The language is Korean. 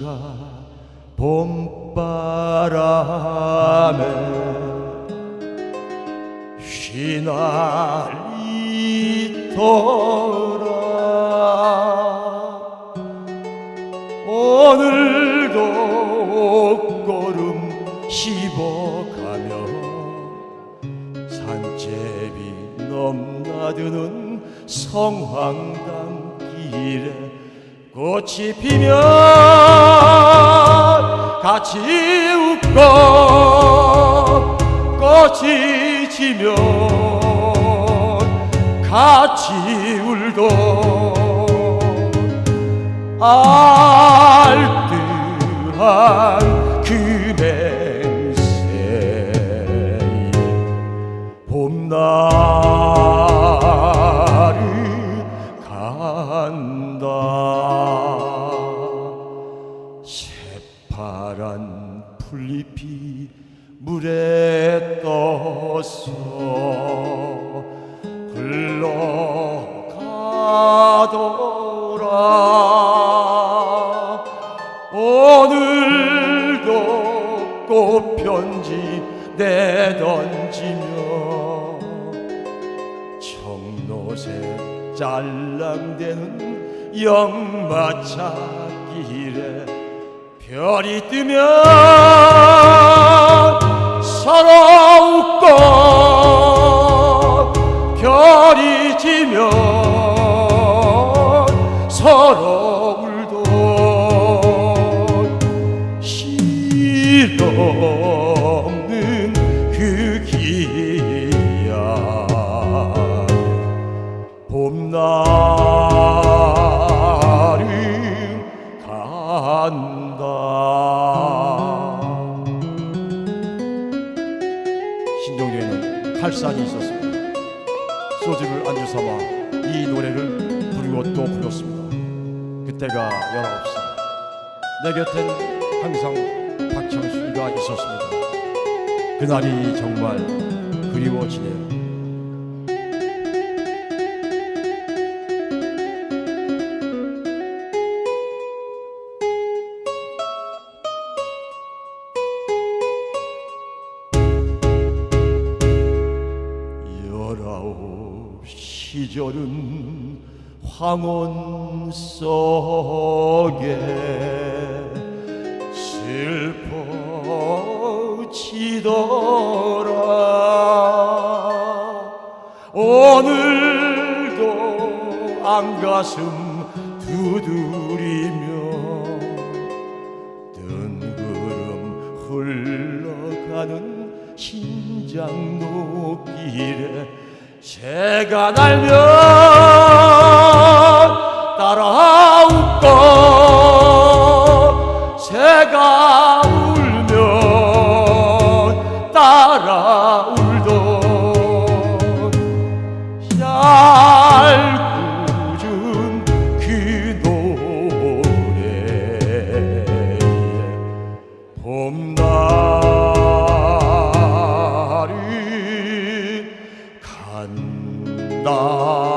차가 봄바람에 휘날리더라. 오늘도 걸음 씹어가며 산제비 넘나드는 성황당 길에 꽃이 피면 같이 웃고 꽃이 지면 같이 울고 알뜰한 그맹 새파란 풀잎이 물에 떠서 흘러가더라. 오늘도 꽃편지 내던지며 청로새 짤랑대는 영마차 길에 별이 뜨면 서로 웃고 별이 지면 서로 울도 실없는 그 기야. 봄날 신동교에는 칼산이 있었습니다. 소주를 안주 삼아 이 노래를 부르고 또 불렀습니다. 그때가 열아홉 살내 곁엔 항상 박창수가 있었습니다. 그날이 정말 그리워지네요 시절은 황혼 속에 슬퍼지더라. 오늘도 안가슴 두드리며 뜬구름 흘러가는 신장 높길에 새가 날면 따라 봄날이 간다